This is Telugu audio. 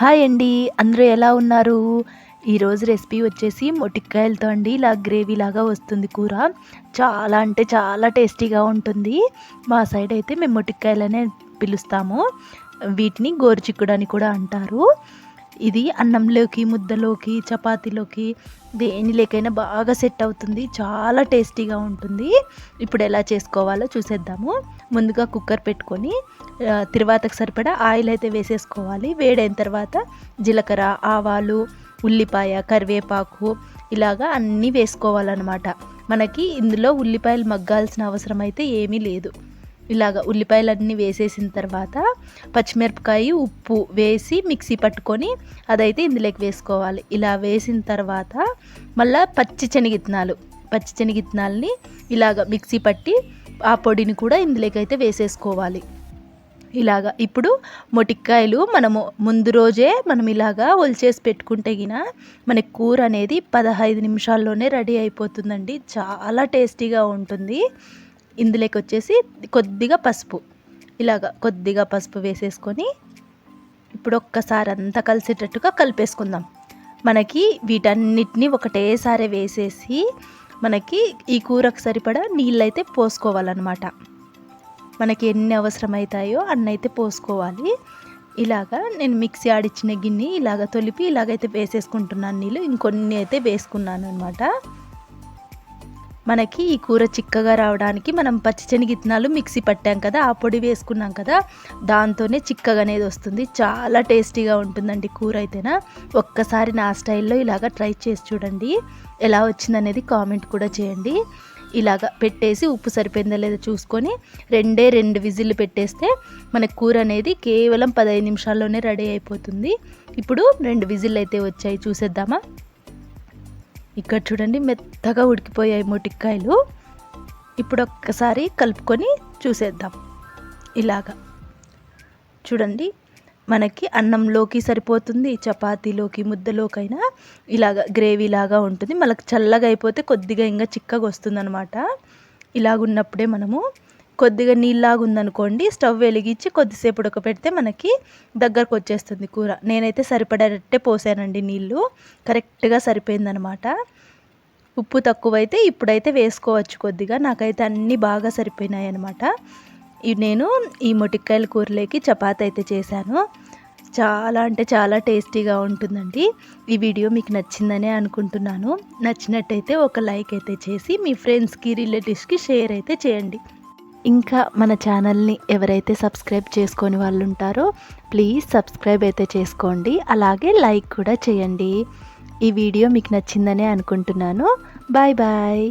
హాయ్ అండి అందరూ ఎలా ఉన్నారు? ఈరోజు రెసిపీ వచ్చేసి మొటిక్కాయలతో అండి ఇలా గ్రేవీ లాగా వస్తుంది కూర. చాలా అంటే చాలా టేస్టీగా ఉంటుంది. మా సైడ్ అయితే మేము మొటిక్కాయలనే పిలుస్తాము. వీటిని గోరుచిక్కుడు అని కూడా అంటారు. ఇది అన్నంలోకి ముద్దలోకి చపాతీలోకి దేనిలోకైనా బాగా సెట్ అవుతుంది. చాలా టేస్టీగా ఉంటుంది. ఇప్పుడు ఎలా చేసుకోవాలో చూసేద్దాము. ముందుగా కుక్కర్ పెట్టుకొని ఆ, తిరువాతకు సరిపడా ఆయిల్ అయితే వేసేసుకోవాలి. వేడైన తర్వాత జీలకర్ర ఆవాలు ఉల్లిపాయ కరివేపాకు ఇలాగా అన్నీ వేసుకోవాలన్నమాట. మనకి ఇందులో ఉల్లిపాయలు మగ్గాల్సిన అవసరం అయితే ఏమీ లేదు. ఇలాగ ఉల్లిపాయలన్నీ వేసేసిన తర్వాత పచ్చిమిరపకాయ ఉప్పు వేసి మిక్సీ పట్టుకొని అదైతే ఇందులోకి వేసుకోవాలి. ఇలా వేసిన తర్వాత మళ్ళీ పచ్చి శనగిత్తనాలు పచ్చి శనగిత్తనాలని ఇలాగ మిక్సీ పట్టి ఆ పొడిని కూడా ఇందులోకి అయితే వేసేసుకోవాలి. ఇలాగా ఇప్పుడు మొటిక్కాయలు మనము ముందు రోజే మనం ఇలాగా ఒలిచేసి పెట్టుకుంటే గిన మనకి కూర అనేది పదహైదు నిమిషాల్లోనే రెడీ అయిపోతుందండి. చాలా టేస్టీగా ఉంటుంది. ఇందులోకి వచ్చేసి కొద్దిగా పసుపు. ఇలాగా కొద్దిగా పసుపు వేసేసుకొని ఇప్పుడు ఒక్కసారి అంతా కలిసేటట్టుగా కలిపేసుకుందాం. మనకి వీటన్నిటిని ఒకటేసారి వేసేసి మనకి ఈ కూరకు సరిపడా నీళ్ళైతే పోసుకోవాలన్నమాట. మనకి ఎన్ని అవసరమవుతాయో అన్నైతే పోసుకోవాలి. ఇలాగా నేను మిక్సీ ఆడిచ్చిన గిన్నె ఇలాగ తొలిపి ఇలాగైతే వేసేసుకుంటున్నాను నీళ్ళు. ఇంకొన్ని అయితే వేసుకున్నాను అనమాట మనకి ఈ కూర చిక్కగా రావడానికి మనం పచ్చి శనగిత్తనాలు మిక్సీ పట్టాం కదా ఆ పొడి వేసుకున్నాం కదా దాంతోనే చిక్కగా అనేది వస్తుంది. చాలా టేస్టీగా ఉంటుందండి కూర అయితేనా? ఒక్కసారి నా స్టైల్లో ఇలాగ ట్రై చేసి చూడండి. ఎలా వచ్చిందనేది కామెంట్ కూడా చేయండి. ఇలాగ పెట్టేసి ఉప్పు సరిపోయిందా లేదా చూసుకొని రెండే రెండు విజిల్లు పెట్టేస్తే మన కూర అనేది కేవలం పదహైదు నిమిషాల్లోనే రెడీ అయిపోతుంది. ఇప్పుడు రెండు విజిల్లు అయితే వచ్చాయి చూసేద్దామా? ఇక్కడ చూడండి మెత్తగా ఉడికిపోయాయి మొటిక్కాయలు. ఇప్పుడు ఒక్కసారి కలుపుకొని చూసేద్దాం. ఇలాగా. చూడండి మనకి అన్నంలోకి సరిపోతుంది చపాతీలోకి ముద్దలోకైనా ఇలాగ గ్రేవీ లాగా ఉంటుంది. మనకు చల్లగా అయిపోతే కొద్దిగా ఇంకా చిక్కగా వస్తుందన్నమాట. ఇలాగ ఉన్నప్పుడే మనము కొద్దిగా నీళ్ళలాగా ఉందనుకోండి స్టవ్ వెలిగించి కొద్దిసేపు ఉడకపెడితే మనకి దగ్గరకు వచ్చేస్తుంది కూర. నేనైతే సరిపడేటట్టే పోసానండి నీళ్ళు. కరెక్ట్గా సరిపోయిందనమాట. ఉప్పు తక్కువైతే ఇప్పుడైతే వేసుకోవచ్చు కొద్దిగా. నాకైతే అన్నీ బాగా సరిపోయినాయి అనమాట నేను ఈ మొటిక్కాయల కూరలోకి చపాతి అయితే చేశాను. చాలా అంటే చాలా టేస్టీగా ఉంటుందండి. ఈ వీడియో మీకు నచ్చిందనే అనుకుంటున్నాను. నచ్చినట్టయితే ఒక లైక్ అయితే చేసి మీ ఫ్రెండ్స్కి రిలేటివ్స్కి షేర్ అయితే చేయండి. ఇంకా మన ఛానల్ని ఎవరైతే సబ్స్క్రైబ్ చేసుకొని వాళ్ళు ఉంటారో ప్లీజ్ సబ్స్క్రైబ్ అయితే చేసుకోండి. అలాగే లైక్ కూడా చేయండి. ఈ వీడియో మీకు నచ్చిందనే అనుకుంటున్నాను. Bye bye.